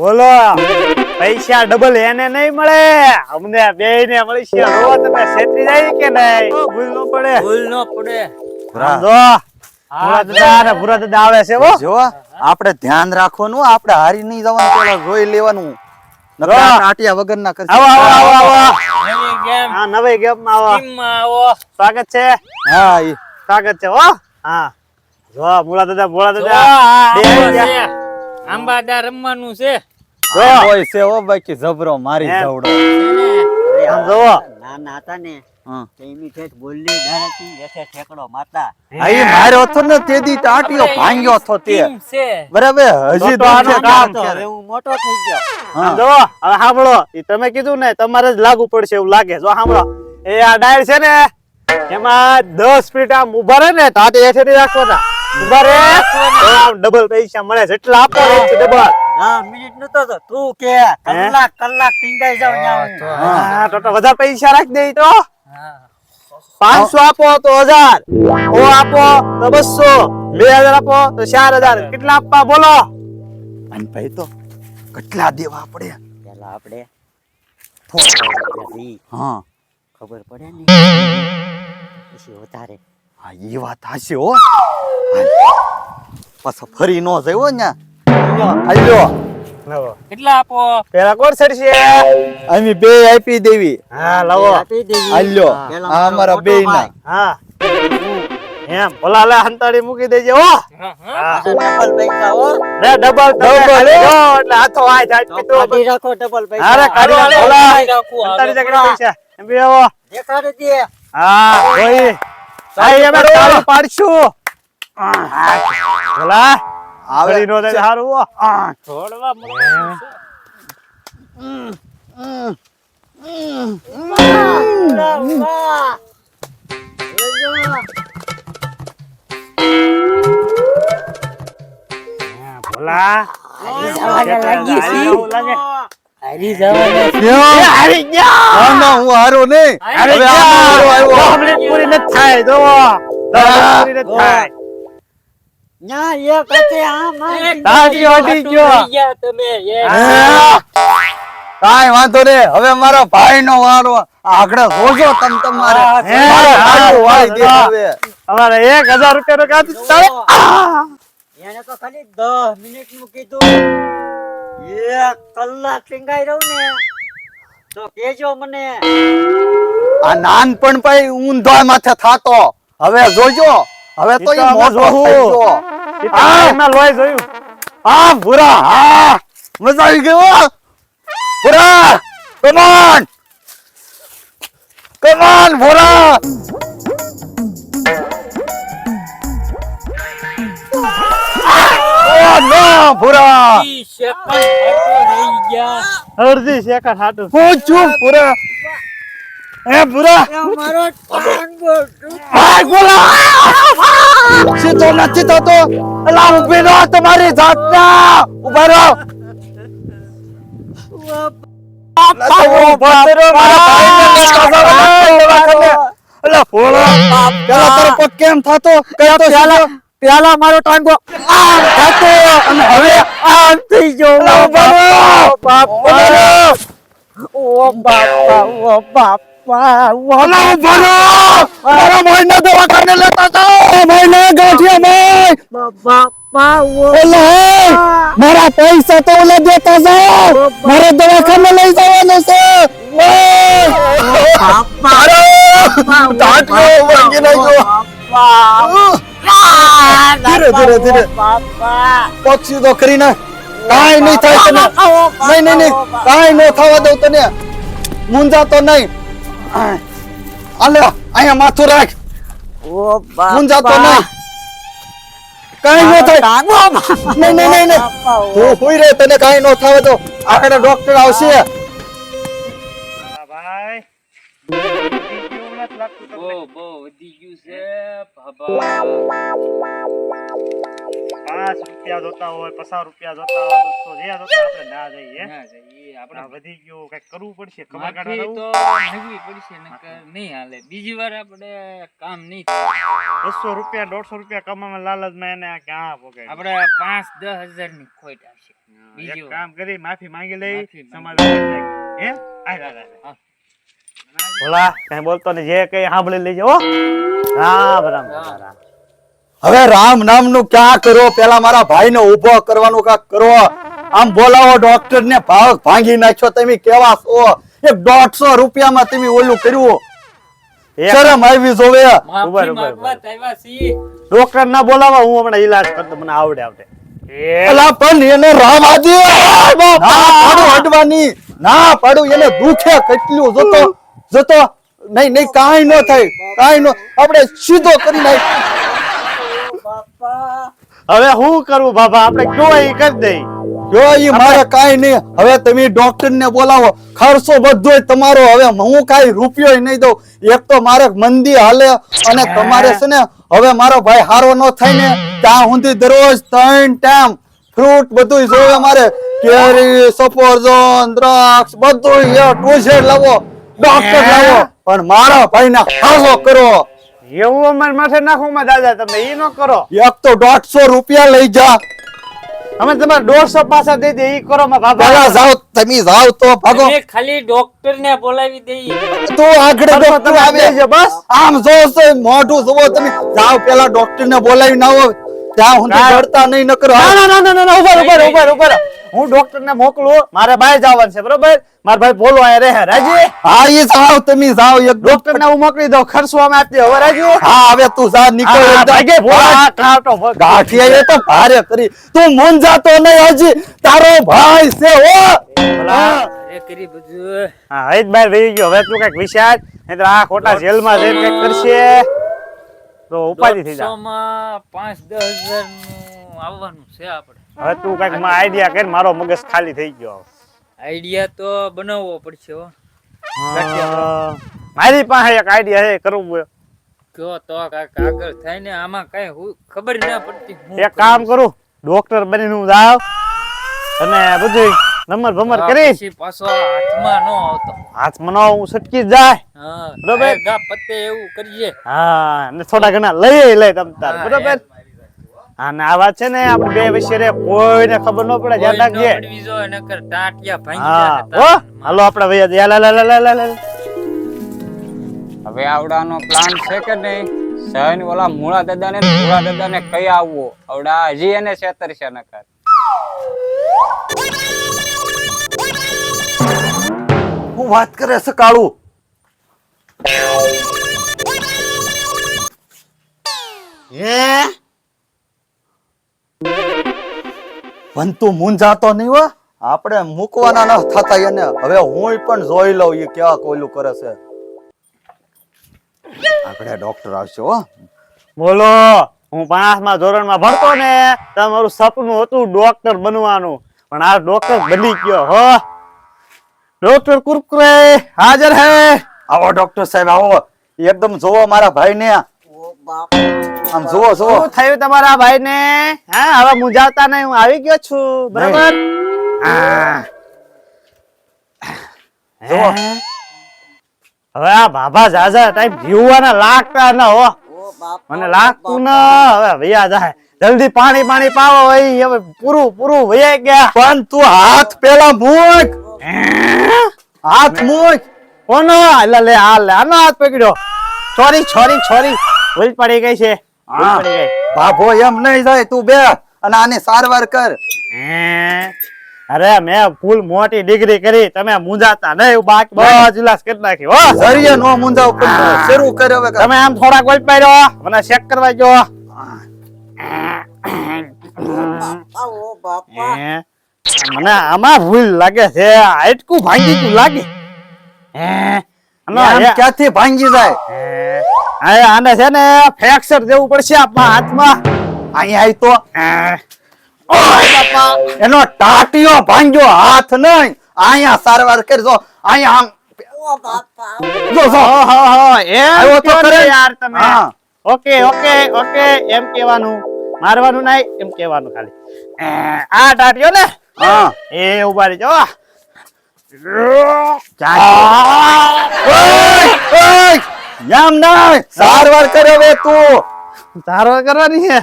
બોલો. પૈસા ડબલ એને નહીં મળે. અમને બે ને મળી છે રોવા તમે સેટરી જાય કે નહીં? ભૂલ ન પડે. ભૂલ ન પડે. જો ભૂરા દાદા ને ભૂરા દાદા આવે છે જો આપણે ધ્યાન રાખવાનું આપણે હારી નહીં જવાનું પેલા જોઈ લેવાનું. નકર વગર ના કરશે. આવો આવો આવો આવો. ગેમ હા નવી ગેમમાં આવો. ટીમમાં આવો. સ્વાગત છે. હા સ્વાગત છે હો. હા. જો ભૂરા દાદા ભોળા દાદા. આ આંબા ગયા. છે. આંબાદાર રમવાનું છે. કોઈ છે ઓ બાકી જબરો મારી જવડો આમ જોવો નાના હતા ને તેની ઠેઠ બોલની ધારાથી હેઠે ઠેકડો મારતા. આ માર્યો હતો ને તેદી ટાટિયો ભાંગ્યો હતો તે. બરાબર હજી તો તો કામ કામ કરે. હું મોટો થઈ ગયો. આમ જો હવે સાંભળો. ઈ તમે કીધું ને તમારે જ લાગુ પડશે એવું લાગે. જો સાંભળો. એ આ ડાયર છે ને એમાં દસ ફીટ આમ ઊભા રહે ને તો આ હેઠે રાખવાના. ઊભા રે ડબલ પૈસા મળે. જેટલા આપો ડબલ દસ મિનિટનું તો તું કે કલાક કલાક ટીંગાઈ જાવ હા તો તો વધારે પૈસા રાખ દે તો. હા. પાંચસો આપો તો હજાર. સો આપો તો બસો. બે હજાર આપો તો ચાર હજાર. કેટલા આપવા બોલો? અને ભાઈ તો કેટલા દેવા પેલા આપણે હા. ખબર પડે ને? પછી વધારે. હા એ વાત હશે હો. પાછો ફરી નો જયો ને આલ્યો કેટલા આપો? પેલા કોણ છે અમે બે આપી દેવી. હા લાવો. આપી દેવી. આલ્યો આ અમારા બે ના હા. એમ ભલા લે હંતાડી મૂકી દેજે હો. હા, હા. હા. ડબલ પૈસા હો. રે ડબલ ડબલ એટલે હાથો આય જાય તો કાઢી રાખો ડબલ પૈસા. અરે કાઢી હાલો, નાખ, હાલો, ભલા. કાઢી રાખું, હાલો. હંતાડી જાય પૈસા. એમ બી આવો દેખાડી દે. હા જોઈ આઈ અમે તાળી પાડશું. ભલા. આવડી નો થાય સારું હો. છોડવા. ભલા. હારી જવાના છે. એ હારી ગયા ના ના હું હારો નહીં. હારી હારો નથી થાય જોવો. પૂરી નથી થાય. ન્યા એક હશે, આમ આમ. તાળી ગયો. તમે એ. હા. વાંધો નહીં. હવે મારા ભાઈ નો વારો આગળ જોજો તમ તમારે. હે, મારો હા, ભાઈ વાળી દે હવે. અમારે એક રૂપિયા નો કાંતિ તારે એને તો ખાલી દસ મિનિટનું કીધું. એક કલાક ટીંગાઈ રહું ને તો કેજો મને. આ નાનપણ ભાઈ ઊંધા માથે થાતો. હવે જોજો. હવે તો ઈ મોટો થઈ આ લોહી જોયું. આ ભૂરા! હા મજા આવી ગયો. ભૂરા! કમાન કમાન ભૂરા! ઓ નો ભૂરા! ઈ સેકન્ડ હટો રહી ગયા. અડધી સેકન્ડ હાટું. હું છું ભૂરા! એ બુરા! મારો ટાંગો ભાઈ ભૂરા સીધો નથી થતો. અલા ઊભી રહો તમારી જાતના. ઊભા રહો. પેલા મારો ટાંગો આમ થતો. અને હવે આમ થઈ ગયો. અલા ઊભા રહો. બાપા. ઓ બાપા ઓ બાપા. ઓ અલા ઊભા રહો મારા ભાઈને દવાખાને લેતા જાઓ. ભાઈને ગાંઠિયા ભાઈ બાપા ઓલા મારા પૈસા તો ઓલા દેતા જાઓ. મારે દવાખાને લઈ જવાનું છે. ધીરે ધીરે ધીરે. પક્ષી તો કરી કાંઈ નહીં થાય તને. નહીં નહીં નહીં. કાંઈ ન થવા દઉં તને. મુંજાતો નહીં. આલે અહીંયા માથું રાખ ઓ બાપા મુંજાતો ના કાઈ ન થાય નહીં નહીં નહીં નહીં તું હુઈ રે તને કાઈ ન થવા તો આગળ ડોક્ટર આવશે ભાઈ બહુ બહુ વધી ગયું છે બાબા પાંચ રૂપિયા જોતા હોય પચાસ રૂપિયા જોતા હોય દોસ્તો જે જોતા આપણે ના જઈએ. ના જઈએ આપણે આપણે વધી ગયું કંઈક કરવું પડશે ખબર માફી કાઢવા તો? નગવી પડશે નકર નહીં હાલે. બીજી વાર આપણે કામ નહીં બસો રૂપિયા દોઢસો રૂપિયા કમાવામાં લાલચમાં એને ક્યાં પોકે આપણે પાંચ દસ હજારની ખોટ આવશે બીજું કામ કરી માફી માંગી લઈ નાખી. હે? આ. ભોલા કઈ બોલતો ને જે કઈ સાંભળી લેજો રામ રામ રામ. હવે રામ નામનું ક્યાં કરો? પેલા મારા ભાઈને ઊભો કરવાનું કાક કરો. આમ બોલાવો ડોક્ટર ને ભાવ ભાંગી નાખ્યો તમે કેવા છો? એક દોઢસો રૂપિયામાં તમે ઓલું કર્યું. શરમ આવી જોવે. ડોક્ટર ના બોલાવા હું હમણાં ઈલાજ કરતો મને આવડે આવડે. એલા પણ એને રામ આદે ના પાડું અડવાની ના પાડું એને દુખે કેટલું. જતો જતો નહીં નહીં કાંઈ ન થાય કાંઈ નો આપણે સીધો કરી નાખ હવે હું કરું બાબા આપણે કયો એ કરી દઈ જો ઈ મારે કાંઈ નહીં. હવે તમે ડોક્ટર ને બોલાવો. ખર્ચો બધો તમારો. હવે હું કાંઈ રૂપિયો નહીં દઉં. એક તો મારે મંદી હાલે અને તમારે છે ને હવે મારો ભાઈ હારો ન થાય ને ત્યાં સુધી દરરોજ ત્રણ ટાઈમ ફ્રૂટ બધું જોવે મારે. કેરી સફરજન દ્રાક્ષ બધું એ ટુઝેડ લાવો. ડોક્ટર લાવો. પણ મારા ભાઈ ને હારો કરો. એવું અમારે માથે નાખો માં દાદા તમે એ ન કરો. એક તો દોઢસો રૂપિયા લઈ જા. અમે તમારે દોઢસો પાછા દઈ દે ઈ કરો માં પેલા બાબા જાઓ તમે જાઓ તો ભાગો. ખાલી ડોક્ટર ને બોલાવી દઈએ. તો આગળ ડોક્ટર આવે. છે બસ. આમ જો તો મોઢું જોવો તમે. જાઓ પેલા ડોક્ટર ને બોલાવી ના આવો. ત્યાં હું ના. ડરતા નહીં ન ના ના ના ના ના, ઊભા ઉભર ઊભા ઉભર ઉભર હું ડોક્ટર ને મોકલું મારે બહાર જવાનું છે બરોબર? મારા ભાઈ બોલો અહીંયા રહે રાજી? હા એ જાવ તમે જાવ એક ડોક્ટર ને હું મોકલી દઉં ખર્ચો અમે આપીએ. હવે રાજી? હા હવે તું જા નીકળ. ભાગે કાંટો. ગાંઠિયા એ તો ભારે કરી. તું મૂંઝાતો નહીં હજી. તારો ભાઈ છે ઓ હા. કરી બધું. હા હઈ બહાર વહી ગયો. હવે તું કંઈક વિચાર નહીંતર આ ખોટા જેલમાં જઈને કંઈક કરશે. તો ઉપાધિ થઈ જાય પાંચ દસ હજારનું આવવાનું છે આપણે હવે તું કંઈક આઈડિયા કર મારો મગજ ખાલી થઈ ગયો આઈડિયા તો બનાવવો પડશે હો. મારી પાસે એક આઈડિયા છે કરવું. કયો તો આગળ થાય ને આમાં કઈ ખબર ના પડતી એક કામ કરું ડોક્ટર બનીને હું જાવ અને બધું નંબર ભમર કરી પછી હાથમાં નો આવતો. હાથ નો હું સટકી જાય. હા બરોબર. પતે એવું કરીએ. હા અને થોડા ઘણા લઈ લે તમ તાર. બરોબર. અને આ વાત છે ને આપણે બે વિશે રે કોઈને ખબર ન પડે ધ્યાન રાખજે. નકર ટાટિયા ભાંગી હા હાલો આપણે ભૈયા જઈએ. લા લા લા લા. હવે આવડાનો પ્લાન છે કે નહીં? સહન ઓલા મૂળા દાદા ને મૂળા દાદા ને કઈ આવવો. આવડા હજી એને છેતર છે નકર. હું વાત કરે છે કાળું? હે? પણ તું મૂંઝાતો નહીં હો. આપણે મૂકવાના ન થતા એને હવે હું પણ જોઈ લઉં એ કેવા કોયલું કરે છે. આપણે ડોક્ટર આવશે હો. બોલો હું પાંચમા ધોરણમાં ભણતો ને તમારું સપનું હતું ડોક્ટર બનવાનું. પણ આ ડોક્ટર બની ગયો હો. ડોક્ટર કુરકુરે હાજર હે. આવો ડોક્ટર સાહેબ આવો. એકદમ જોવો મારા ભાઈને. ઓ બાપ આમ જોવો જોવો શું થયું તમારા ભાઈ ને હા હવે મુંજાવતા નહીં હું આવી ગયો છું. બરાબર? હા. જુઓ. હે? હવે આ બાબા જાજા ટાઈપ જીવવાના લાગતા ન હો. મને લાગતું ન હવે ભૈયા જાય. જલ્દી પાણી પાણી પાવો ભાઈ હવે પૂરું પૂરું વૈયા ગયા. પણ તું હાથ પેલા મૂક. હાથ મૂક. કોનો લે આ લે આનો હાથ પકડ્યો. છોરી છોરી સોરી ભૂલ પડી ગઈ છે. ભૂલ પડી ગઈ. બાબો એમ નહીં જાય તું બે અને આની સારવાર કર. અરે મેં ફૂલ મોટી ડિગ્રી કરી તમે મુંજાતા નહીં બાક બસ કરી નાખી હો. સરિયે નો મુંજાવ પણ શરૂ કર હવે. તમે આમ થોડા વોલ્ટ પાડ્યો મને ચેક કરવા જો. આવો બાપા. મને આમાં ભૂલ લાગે છે. આટકું ભાંગી ગયું લાગે. હે- ક્યાંથી ભાંગી જાય? હે? આને છે ને ફ્રેક્ચર દેવું પડશે આપણા હાથમાં. અહીંયા આવી તો. એનો ટાટિયો ભાંગ્યો હાથ નહીં. અહીંયા સારવાર કરજો. અહીંયા આમ જો જો. હો, એમ આવ્યો તો કહો યાર તમે. હા. Okay okay okay. એમ કહેવાનું. મારવાનું નહીં એમ કહેવાનું ખાલી. આ ટાટ્યો ને? હા. એ ઊભા રહેજો ઓય, ઓય, એમ ના સારવાર કરે હવે તું. સારવાર કરવાની છે?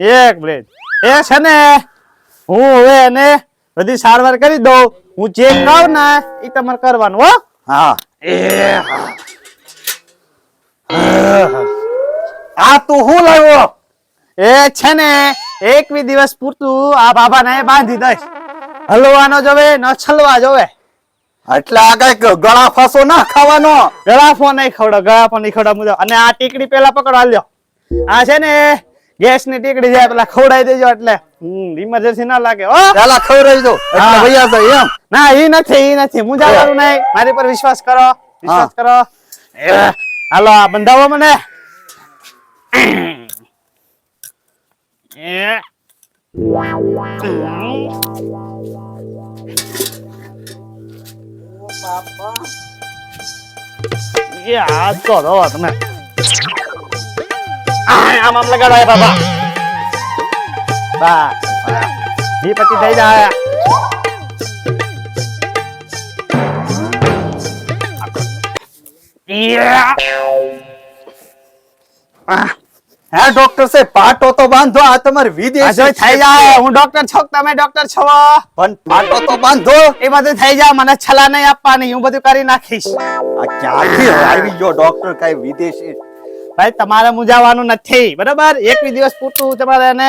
એક મિનિટ એ છે ને હું હવે એને બધી સારવાર કરી દઉં. હું જે કહું ને એ તમારે કરવાનું હો. હા. એ આ તું હું લાવ્યો? એ છે ને એકવી દિવસ પૂરતું આ બાબાને બાંધી દઈશ. હલવાનો જોવે ન છલવા જોવે એટલે આ કંઈક ગળા ફાસો ના ખાવાનો? ગળાફો નહીં ખવડો ગળાફો નહીં ખવડો મુજબ અને આ ટીકડી પેલા પકડવા લ્યો આ છે ને ગેસની ટીકડી જાય પેલા ખવડાવી દેજો એટલે. હમ ઇમરજન્સી ના લાગે ઓ પેલા ખવડાવી દો એટલે ભૈયા વૈયા એમ. ના ઈ નથી ઈ નથી મુંજાવાનું નહીં. મારી પર વિશ્વાસ કરો વિશ્વાસ કરો. હાલો આ બંધાવો મને. એ. એ આ તો રો તમે આમ આમ લગાડો એ બાબા બા ઈ પછી થઈ જાય Yeah. હે ડોક્ટર સાહેબ પાટો તો બાંધો આ તમારી વિદેશ થઈ જાય હું ડોક્ટર છો તમે ડોક્ટર છો. પણ પાટો તો બાંધો. એ બધું થઈ જાય મને છલા નહીં આપવાની હું બધું કરી નાખીશ. આ ક્યાંથી આવી ગયો ડોક્ટર કઈ વિદેશી? ભાઈ તમારે મુંજાવાનું નથી બરાબર? એક બી દિવસ પૂરતું તમારે એને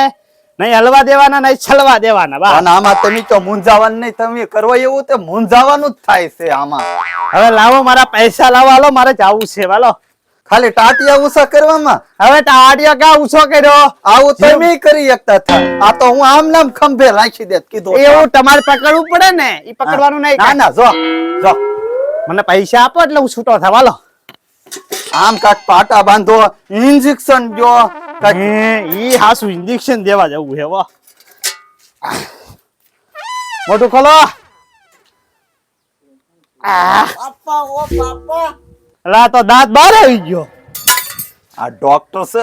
નહીં હલવા દેવાના નહીં છલવા દેવાના બા અને આમાં તમે તો મૂંઝાવાનું નહીં તમે કરવા એવું તે મૂંઝાવાનું જ થાય છે આમાં. હવે લાવો મારા પૈસા લાવો હાલો મારે જવું છે વાલો ખાલી ટાટિયા ઉષા કરવામાં. હવે ટાટિયા ક્યાં ઉછો કર્યો? આવું તમે કરી શકતા હતા. આ તો હું આમ નામ ખંભે રાખી દેત કીધું એવું તમારે પકડવું પડે ને? એ પકડવાનું નહીં ના ના જો જો. મને પૈસા આપો એટલે હું છૂટો થવા. લો આમ કાક પાટા બાંધો ઇન્જેક્શન જો એ ઈ હાસુ ઇન્જેક્શન દેવા જવું છે વા મોટું ખોલો. આ બાપા ઓ બાપા અલા, તો દાંત બહાર આવી ગયો. આ ડોક્ટર છે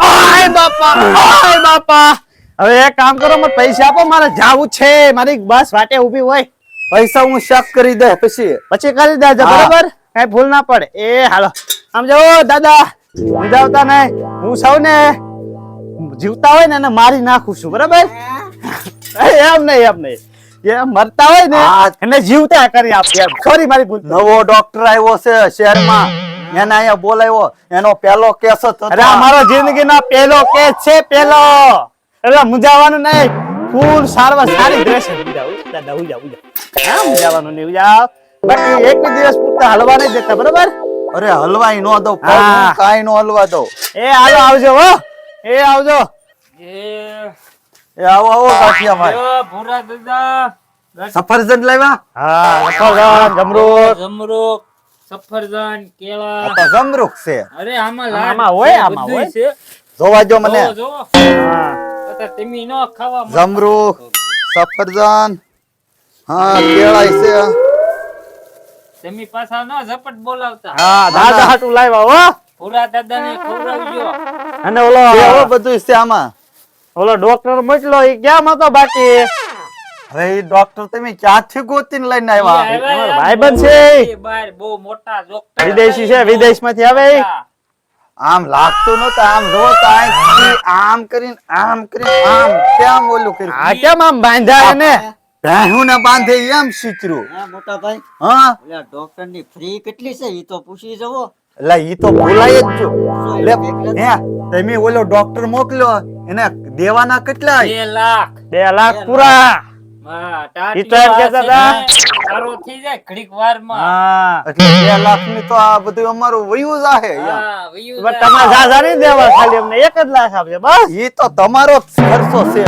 હાય બાપા હાય બાપા. હવે એક કામ કરો મને પૈસા આપો મારે જાવું છે. મારી બસ વાટે ઊભી હોય. પૈસા હું શક કરી દે પછી. પછી કરી દેજો બરાબર? કઈ ભૂલ ના પડે. એ હાલો. આમ જો દાદા સમજાવતા નહીં. હું સૌ ને જીવતા હોય ને એને મારી નાખું છું બરાબર? એમ નહીં એમ નહીં. જે મરતા હોય ને. એને જીવતા કરી આપશે સોરી મારી ભૂલ નવો ડોક્ટર આવ્યો છે શહેરમાં. એને અહીંયા બોલાવ્યો. એનો પહેલો કેસ હતો અરે અમારો જિંદગીનો પેલો કેસ છે પેલો એટલે મુંજાવાનું નહીં. ફૂલ સારવાર સારી રહેશે દાદા હા મુંજાવાનું નહીં બાકી એક દિવસ પૂરતા હલવા નહીં દેતા બરાબર? અરે હલવાઈ નો દો હા. કાઈ નો હલવા દો એ હાલો આવજો હો. એ આવજો. એ એ આવો આવો કાઠિયા ભાઈ ભૂરા દાદા. સફરજન લાવ્યા? હા સફરજન જમરૂક. જમરૂક સફરજન કેળા. આ જમરૂક છે. અરે આમાં આમાં હોય, આમાં હોય. છે. જોવા જો મને. જોવો. હા. તમે નો ખાવા જમરૂક સફરજન હા કેળા છે. તમે પાછા નો ઝપટ બોલાવતા. હા દાદા હાટુ લાવ્યા હો. ભૂરા દાદાને ખવડાવજો. અને ઓલો કેવો બધું છે આમાં. ઓલો ડોક્ટર મોકલો એ ક્યાં હતો બાકી? અરે ડોક્ટર તમે ક્યાંથી ગોતીને લઈને આવ્યા? ભાઈબંધ છે. બહાર બહુ મોટા ડોક્ટર વિદેશી છે હતા. વિદેશમાંથી આવે આમ લાગતું નતો આમ જો તો આમ કરીને આમ કરીને આમ કેમ ઓલું કર્યું? આ કેમ આમ બાંધ્યા એને? ભેહું ને બાંધે એમ શીતરું હા મોટા ભાઈ. હા? ઓલા ડોક્ટરની ફ્રી કેટલી છે? ઈ તો પૂછી જવો એટલે ઈ તો બોલાય જ છો. શું લે એકલા જ? હે તમે ઓલો ડોક્ટર મોકલ્યો એને દેવાના કેટલા બે લાખ. બે લાખ પૂરા. હા, ઈ તો એમ કહેતા હતા. આ છે ને, સારો થઈ જાય ઘડીક વારમાં. હા. એટલે બે લાખની તો આ બધું અમારું વયું જાહે એમ. હા, વયું બસ જાય. તમારે ઝાઝા નહીં દેવા ખાલી અમને એક જ લાખ આપજો બસ. ઈ તો તમારો ખર્ચો છે.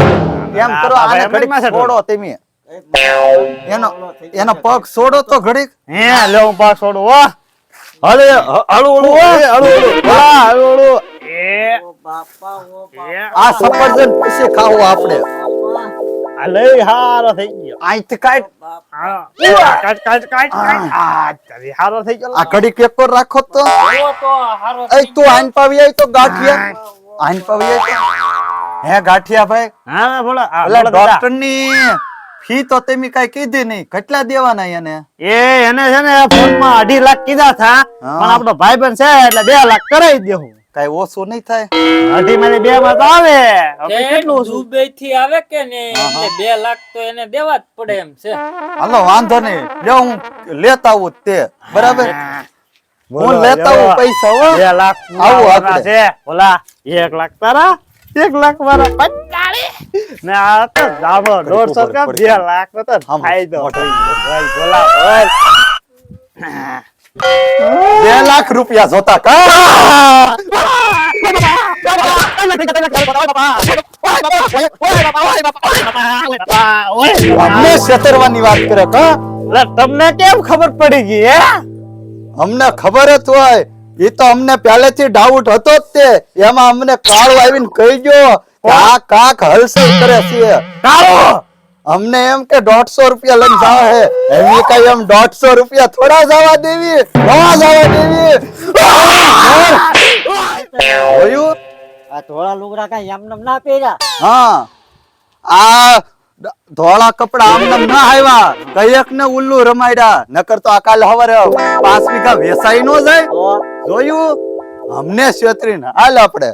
એમ કરો આને છોડો તમે. એનો એનો પગ છોડો તો ઘડીક. હે લે હું પગ છોડું હો. હળે હળુ હળુ હો હળુ. આ સફરજન પછી ખાવું આપણે. બાપા હારો થઈ ગયો. અહીંથી કાટ કાટ કાટ કાટ હારો થઈ ગયો. આ ઘડીક એક વાર રાખો તો. એવો તો હારો એ તું આઈન પાવી આવી તો ગાંઠિયા. આઈન પાવી આવી હે ગાંઠિયા ભાઈ? હા બોલો. ડોક્ટરની ફી તો તમે કઈ કીધી નહીં. કેટલા દેવાના એને? એ એને છે ને ફોનમાં અઢી લાખ કીધા થાય. પણ આપણો ભાઈબંધ છે એટલે બે લાખ કરાવી દેવું કઈ ઓછું નહીં થાય? અઢી માંથી બે માં તો આવે. હવે કેટલું? દુબઈ થી આવે કે ને એટલે બે લાખ તો એને દેવા જ પડે એમ છે. હાલો વાંધો નહીં. લ્યો હું લેતા આવું તે. બરાબર? હું. લેતા આવું પૈસા હો. બે લાખ આવું આપણે. છે. ઓલા એક લાખ તારા એક લાખ મારા પંચાળી. ને આ તો જામો દોઢસો બે લાખ નો તો ફાયદો. ભાઈ બોલા બોલ. બે લાખ રૂપિયા જોતા કા? છેતરવાની વાત કરે કા? તમને કેમ ખબર પડી ગઈ હે? અમને ખબર જ હોય. એ તો અમને પહેલેથી ડાઉટ હતો જ તે. એમાં અમને કાળો આવીને કહી ગયો આ કાક હલસલ કરે છે. કાળો? અમને એમ કે દોઢસો રૂપિયા લઈને જાવ હે. એમ કઈ એમ દોઢસો રૂપિયા થોડા જવા દેવી. નવા જવા દેવી. જોયું? આ ધોળા લુગડા કઈ એમને ના પહેર્યા? હા. આ ધોળા કપડા આમને ના આવ્યા. કયક ને ઉલ્લુ રમાડ્યા. નકર તો આ કાલે હવારે પાંચ વીઘા વેસાઈ નો જાય. જોયું? અમને છેતરીને હાલ આપણે